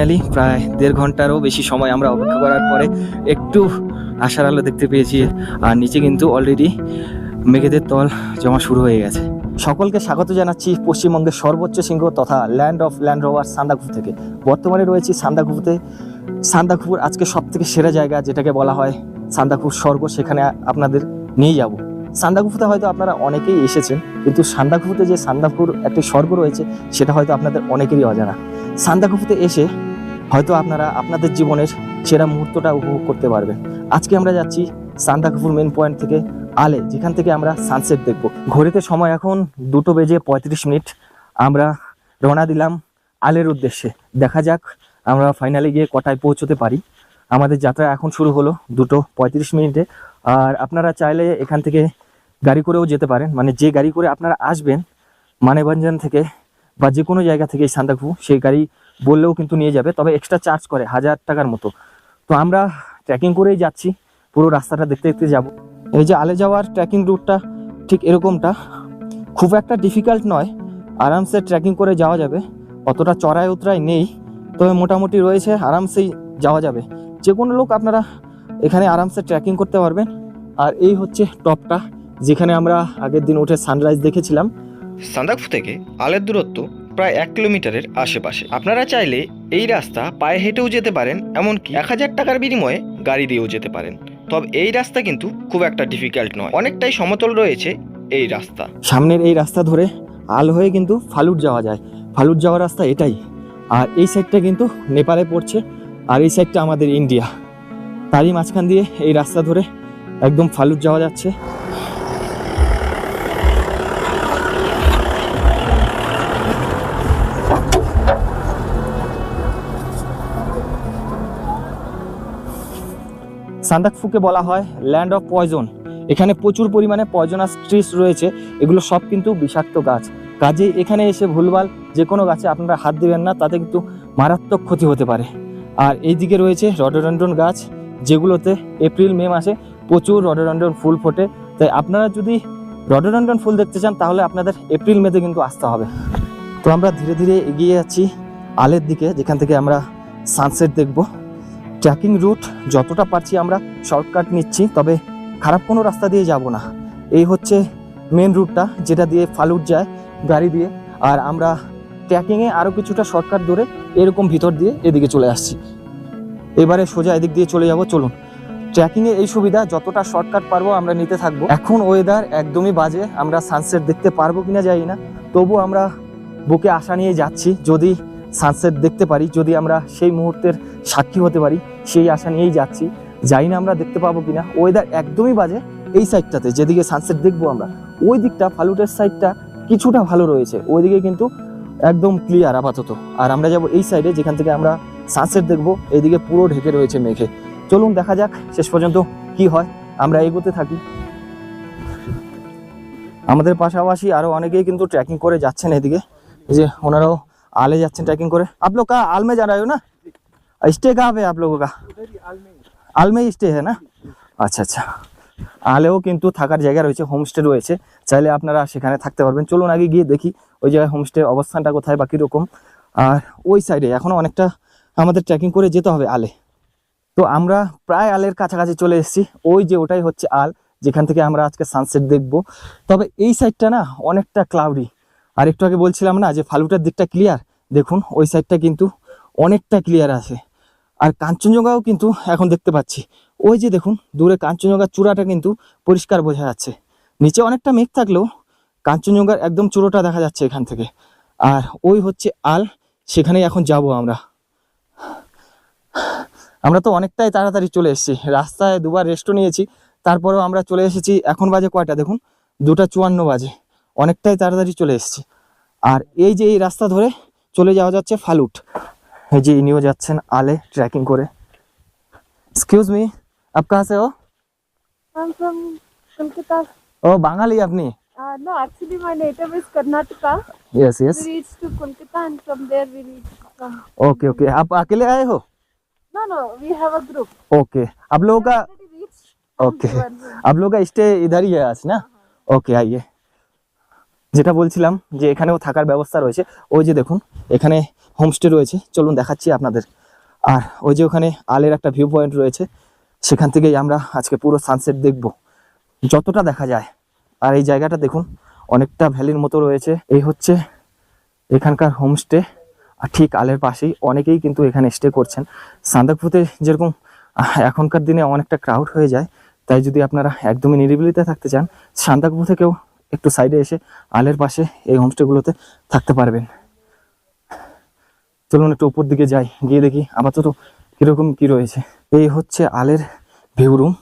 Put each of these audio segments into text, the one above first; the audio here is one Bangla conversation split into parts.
ফাইনালি প্রায় দেড় ঘন্টারও বেশি সময় আমরা অপেক্ষা করার পরে একটু আশার আলো দেখতে পেয়েছি। আর নিচে কিন্তু অলরেডি মেঘেদের তল জমা শুরু হয়ে গেছে। সকলকে স্বাগত জানাচ্ছি পশ্চিমবঙ্গের সর্বোচ্চ শৃঙ্গ তথা land of land rover Sandakphu থেকে। বর্তমানে রয়েছি সান্দাকুফুতে সান্দাকুফুর আজকে সব থেকে সেরা জায়গা যেটাকে বলা হয় সান্দাকুফুর স্বর্গ, সেখানে আপনাদের নিয়ে যাব। সান্দাকুফুতে হয়তো আপনারা অনেকেই এসেছেন, কিন্তু সান্দাকুফুতে যে সান্দাকুফুর একটি স্বর্গ রয়েছে, সেটা হয়তো আপনাদের অনেকেরই অজানা। সান্দাকুফুতে এসে হয়তো আপনারা আপনাদের জীবনের সেরা মুহূর্তটা উপভোগ করতে পারবেন। আজকে আমরা যাচ্ছি সান্দাকুফুর মেন পয়েন্ট থেকে আলে, যেখান থেকে আমরা সানসেট দেখব। ঘড়িতে সময় এখন দুটো বেজে পঁয়ত্রিশ মিনিট। আমরা রওনা দিলাম আলের উদ্দেশ্যে। দেখা যাক আমরা ফাইনালি গিয়ে কটায় পৌঁছতে পারি। আমাদের যাত্রা এখন শুরু হলো দুটো পঁয়ত্রিশ মিনিটে। আর আপনারা চাইলে এখান থেকে গাড়ি করেও যেতে পারেন। মানে যে গাড়ি করে আপনারা আসবেন মানেভঞ্জন থেকে বা যে কোনো জায়গা থেকে সান্দাকফু সেই গাড়ি বললেও কিন্তু নিয়ে যাবে, তবে এক্সট্রা চার্জ করে, হাজার টাকার মতো। তো আমরা ট্রেকিং করেই যাচ্ছি, পুরো রাস্তাটা দেখতে দেখতে যাব। এই যে আলে যাওয়ার ট্রেকিং রুটটা ঠিক এরকমটা। খুব একটা ডিফিকাল্ট নয়, আরামসে ট্রেকিং করে যাওয়া যাবে। অতটা চড়াই উতরাই নেই, তবে মোটামুটি রয়েছে, আরামসেই যাওয়া যাবে। যে কোনো লোক আপনারা এখানে আরামসে ট্রেকিং করতে পারবেন। আর এই হচ্ছে টপটা। যেখানে আমরা আগের দিন উঠে সানরাইজ দেখেছিলাম। সান্দাকফু থেকে আলের দূরত্ব প্রায় এক কিলোমিটারের আশেপাশে। আপনারা চাইলে এই রাস্তা পায়ে হেঁটেও যেতে পারেন এমনকি এক হাজার টাকার বিনিময়ে গাড়ি দিয়েও যেতে পারেন। তবে এই রাস্তা কিন্তু খুব একটা ডিফিকাল্ট নয়। অনেকটাই সমতল রয়েছে এই রাস্তা। সামনের এই রাস্তা ধরে আল হয়ে কিন্তু ফালুট যাওয়া যায়। ফালুট যাওয়ার রাস্তা এটাই। আর এই সাইডটা কিন্তু নেপালে পড়ছে আর এই সাইডটা আমাদের ইন্ডিয়া তারই মাঝখান দিয়ে এই রাস্তা ধরে একদম ফালুট যাওয়া যাচ্ছে। সান্দাকফুকে বলা হয় ল্যান্ড অফ পয়জন এখানে প্রচুর পরিমাণে পয়জনাস ট্রিস রয়েছে, এগুলো সব কিন্তু বিষাক্ত গাছ। কাজেই এখানে এসে ভুলভাল যে কোনো গাছে আপনারা হাত দেবেন না, তাতে কিন্তু মারাত্মক ক্ষতি হতে পারে। আর এই দিকে রয়েছে রডোডন্ডন গাছ, যেগুলোতে এপ্রিল, মে মাসে প্রচুর রডোডন্ডন ফুল ফোটে। তাই আপনারা যদি রডোডন্ডন ফুল দেখতে চান, তাহলে আপনাদের এপ্রিল, মেতে কিন্তু আসতে হবে। তো আমরা ধীরে ধীরে এগিয়ে যাচ্ছি, আলের দিকে, যেখান থেকে আমরা সানসেট দেখব। ট্রেকিং রুট যতটা পারছি আমরা শর্টকাট নিচ্ছি, তবে খারাপ কোনো রাস্তা দিয়ে যাব না। এই হচ্ছে মেন রুটটা যেটা দিয়ে ফালুট যায় গাড়ি দিয়ে। আর আমরা ট্রেকিংয়ে আরও কিছুটা শর্টকাট ধরে এরকম ভিতর দিয়ে এদিকে চলে আসছি। এবারে সোজা এদিক দিয়ে চলে যাব, চলুন। ট্রেকিংয়ে এই সুবিধা, যতটা শর্টকাট পারব আমরা নিতে থাকব। এখন ওয়েদার একদমই বাজে, আমরা সানসেট দেখতে পারব কিনা জানি না। তবু আমরা বুকে আশা নিয়ে যাচ্ছি, যদি সানসেট দেখতে পারি, যদি আমরা সেই মুহূর্তের সাক্ষী হতে পারি, সেই আশা নিয়েই যাচ্ছি। যাই না আমরা দেখতে পাবো কিনা ওয়েদার একদমই বাজে এই সাইডটাতে যেদিকে সানসেট দেখব আমরা। ওই দিকটা, ফালুটের সাইডটা কিছুটা ভালো রয়েছে, ওইদিকে কিন্তু একদম ক্লিয়ার আপাতত। আর আমরা যাব এই সাইডে যেখান থেকে আমরা সানসেট দেখব এইদিকে পুরো ঢেকে রয়েছে মেঘে। চলুন দেখা যাক, শেষ পর্যন্ত কি হয়, আমরা এগোতে থাকি। আমাদের পাশাপাশি আরও অনেকেই কিন্তু ট্রেকিং করে যাচ্ছেন এদিকে। যে ওনারাও आले जाते हैं ट्रैकिंग करे आप लोग का आल में जा रहे हो ना स्टे कहाँ पे आप लोगों का आल में ही स्टे है ना আচ্ছা আচ্ছা আলেও কিন্তু থাকার জায়গা রয়েছে হোমস্টে রয়েছে চাইলে আপনারা সেখানে থাকতে পারবেন চলুন আগে গিয়ে দেখি ওই জায়গায় হোমস্টের অবস্থানটা কোথায় বা কীরকম আর ওই সাইডে এখনও অনেকটা আমাদের ট্রেকিং করে যেতে হবে আলে তো আমরা প্রায় আলের কাছাকাছি চলে এসেছি ওই যে ওটাই হচ্ছে আল যেখান থেকে আমরা আজকে সানসেট দেখব তবে এই সাইডটা না অনেকটা ক্লাউডি আর একটু আগে বলছিলাম না যে ফালুটার দিকটা ক্লিয়ার দেখুন, ওই সাইডটা কিন্তু অনেকটা ক্লিয়ার আছে। আর কাঞ্চনজঙ্ঘাও কিন্তু এখন দেখতে পাচ্ছি। ওই যে দেখুন, দূরে কাঞ্চনজঙ্ঘার চূড়াটা কিন্তু পরিষ্কার বোঝা যাচ্ছে। নিচে অনেকটা মেঘ থাকলেও কাঞ্চনজঙ্ঘার একদম চূড়োটা দেখা যাচ্ছে এখান থেকে। আর ওই হচ্ছে আল, সেখানেই এখন যাব আমরা। আমরা তো অনেকটাই তাড়াতাড়ি চলে এসেছি। রাস্তায় দুবার রেস্টও নিয়েছি, তারপরেও আমরা চলে এসেছি এখন বাজে কয়টা? দেখুন, দুটা চুয়ান্ন বাজে। অনেকটাই তাড়াতাড়ি চলে এসেছি। আর এই যে এই রাস্তা ধরে চলে যাওয়া যাচ্ছে ফালুট এই যে ইনিও যাচ্ছেন আলে ট্রেকিং করে এক্সকিউজ মি আপ কাহা সে হো I'm from Kolkata. ও বাঙালি আপনি Uh, no, actually my native is Karnataka. Yes yes We reached to Kolkata and from there we reached from. Okay okay आप अकेले आए हो No, no, we have a group. Okay आप लोगों का Already reached. from okay Trivandrum. आप लोगों का स्टे इधर ही है आज ना ओके आइए যেটা বলছিলাম যে এখানেও থাকার ব্যবস্থা রয়েছে। ওই যে দেখুন, এখানে হোমস্টে রয়েছে। চলুন দেখাচ্ছি আপনাদের। আর ওই যে ওখানে আলের একটা ভিউ পয়েন্ট রয়েছে। সেখান থেকেই আমরা আজকে পুরো সানসেট দেখব। যতটা দেখা যায়। আর এই জায়গাটা দেখুন, অনেকটা ভ্যালির মতো রয়েছে। এই হচ্ছে এখানকার হোমস্টে আর ঠিক আলের পাশেই অনেকেই কিন্তু এখানে স্টে করছেন। সান্দাকপুতে যেরকম এখনকার দিনে অনেকটা ক্রাউড হয়ে যায়। তাই যদি আপনারা একদমই নিরিবিলিতে থাকতে চান সান্দাকপু থেকেও একটু সাইডে এসে আলের পাশে এই হোমস্টেগুলোতে থাকতে পারবেন। চলুন একটু উপর দিকে যাই, গিয়ে দেখি আপাতত কীরকম কি রয়েছে। এই হচ্ছে আলের ভিউ রুম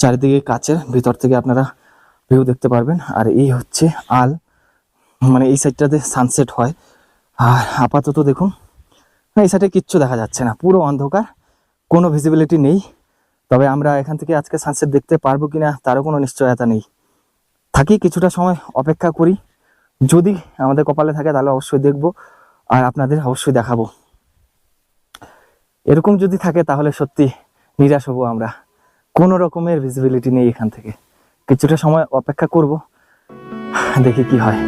চারিদিকে কাচের, ভিতর থেকে আপনারা ভিউ দেখতে পারবেন। আর এই হচ্ছে আল মানে এই সাইডটাতে সানসেট হয়। আর আপাতত দেখুন এই সাইডে কিচ্ছু দেখা যাচ্ছে না। পুরো অন্ধকার, কোনো ভিজিবিলিটি নেই। তবে আমরা এখান থেকে আজকে সানসেট দেখতে পারব কিনা, তারও কোনো নিশ্চয়তা নেই। থাকি, কিছুটা সময় অপেক্ষা করি। যদি আমাদের কপালে থাকে, তাহলে অবশ্যই দেখব আর আপনাদের অবশ্যই দেখাবো। এরকম যদি থাকে, তাহলে সত্যি নিরাশ হব আমরা। কোনো রকমের ভিজিবিলিটি নেই এখান থেকে। কিছুটা সময় অপেক্ষা করব, দেখি কি হয়।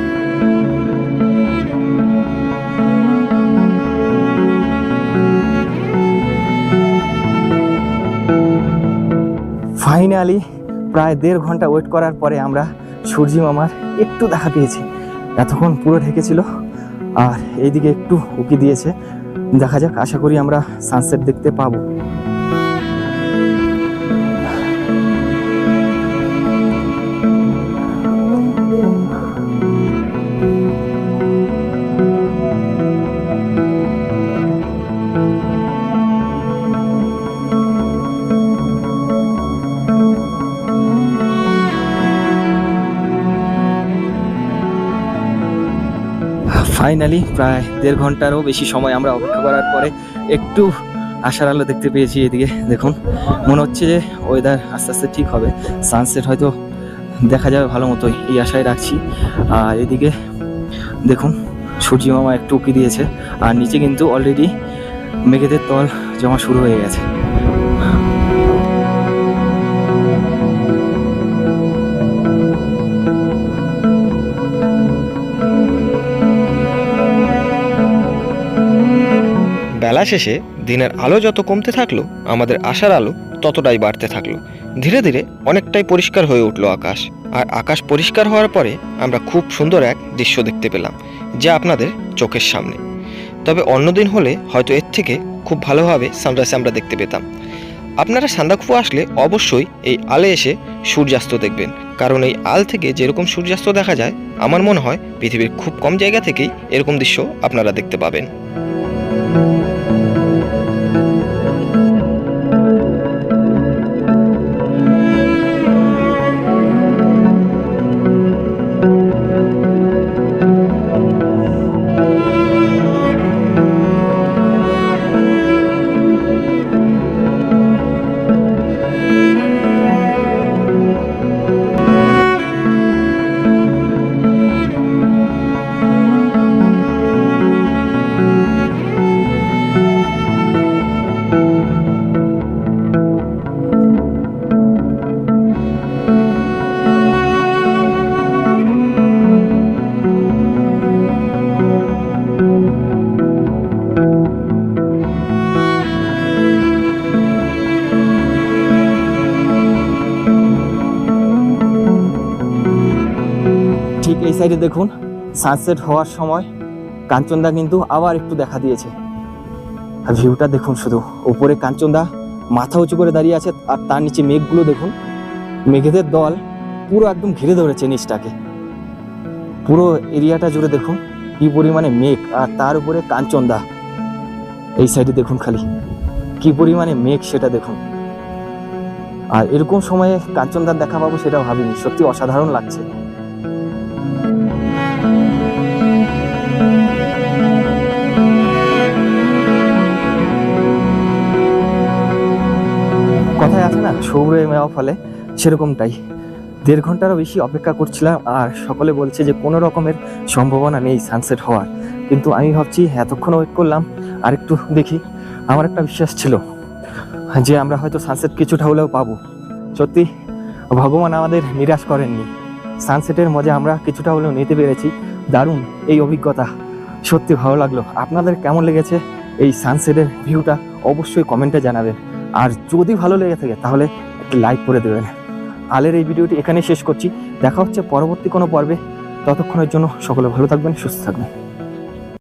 ফাইনালি প্রায় দেড় ঘণ্টা ওয়েট করার পরে আমরা সূর্যি মামার একটু দেখা পেয়েছি। এতক্ষণ পুরো ঢেকেছিল, আর এইদিকে একটু উকি দিয়েছে। দেখা যাক, আশা করি আমরা সানসেট দেখতে পাবো। ফাইনালি প্রায় দেড় ঘন্টারও বেশি সময় আমরা অপেক্ষা করার পরে একটু আশার আলো দেখতে পেয়েছি এদিকে, দেখুন। মনে হচ্ছে যে ওয়েদার আস্তে আস্তে ঠিক হবে। সানসেট হয়তো দেখা যাবে ভালো মতোই, এই আশায় রাখছি। আর এদিকে, দেখুন, সূর্য মামা একটু উকি দিয়েছে। আর নিচে কিন্তু অলরেডি মেঘেদের তল জমা শুরু হয়ে গেছে। বেলা শেষে দিনের আলো যত কমতে থাকল, আমাদের আশার আলো ততটাই বাড়তে থাকল। ধীরে ধীরে অনেকটাই পরিষ্কার হয়ে উঠল আকাশ। আর আকাশ পরিষ্কার হওয়ার পরে আমরা খুব সুন্দর এক দৃশ্য দেখতে পেলাম, যা আপনাদের চোখের সামনে। তবে অন্যদিন হলে হয়তো এর থেকে খুব ভালোভাবে সানরাইজ আমরা দেখতে পেতাম। আপনারা সান্দাকফু আসলে অবশ্যই এই আলে এসে সূর্যাস্ত দেখবেন, কারণ এই আল থেকে যেরকম সূর্যাস্ত দেখা যায়, আমার মনে হয় পৃথিবীর খুব কম জায়গা থেকেই এরকম দৃশ্য আপনারা দেখতে পাবেন। সাইডে দেখুন সানসেট হওয়ার সময় কাঞ্চনদা কিন্তু আবার একটু দেখা দিয়েছে। আর ভিউটা দেখুন শুধু, উপরে কাঞ্চনদা মাথা উঁচু করে দাঁড়িয়ে আছে আর তার নিচে মেঘগুলো দেখুন, মেঘেদের দল পুরো একদম ঘিরে ধরেছে নিচটাকে। পুরো এরিয়াটা জুড়ে দেখুন, কি পরিমাণে মেঘ আর তার উপরে কাঞ্চনদা। এই সাইডে দেখুন খালি, কি পরিমাণে মেঘ সেটা দেখুন। আর এরকম সময়ে কাঞ্চনদার দেখা পাবো সেটা ভাবিনি, সত্যি অসাধারণ লাগছে। আছে না সৌরে মেওয়া ফলে সেরকমটাই। দেড় ঘন্টারও বেশি অপেক্ষা করছিলাম আর সকলে বলছে যে কোনো রকমের সম্ভাবনা নেই সানসেট হওয়ার। কিন্তু আমি ভাবছি এতক্ষণ ওয়েট করলাম, আর একটু দেখি। আমার একটা বিশ্বাস ছিল যে আমরা হয়তো সানসেট কিছুটা হলেও পাবো। সত্যি, ভগবান আমাদের নিরাশ করেননি। সানসেটের মজা আমরা কিছুটা হলেও নিতে পেরেছি। দারুণ এই অভিজ্ঞতা। সত্যি ভালো লাগল। আপনাদের কেমন লেগেছে এই সানসেটের ভিউটা অবশ্যই কমেন্টে জানাবেন। আর যদি ভালো লেগে থাকে, তাহলে একটা লাইক করে দেবেন। আলের এই ভিডিওটি এখানেই শেষ করছি। দেখা হচ্ছে পরবর্তী কোনো পর্বে। ততক্ষণের জন্য সকলে ভালো থাকবেন, সুস্থ থাকবেন।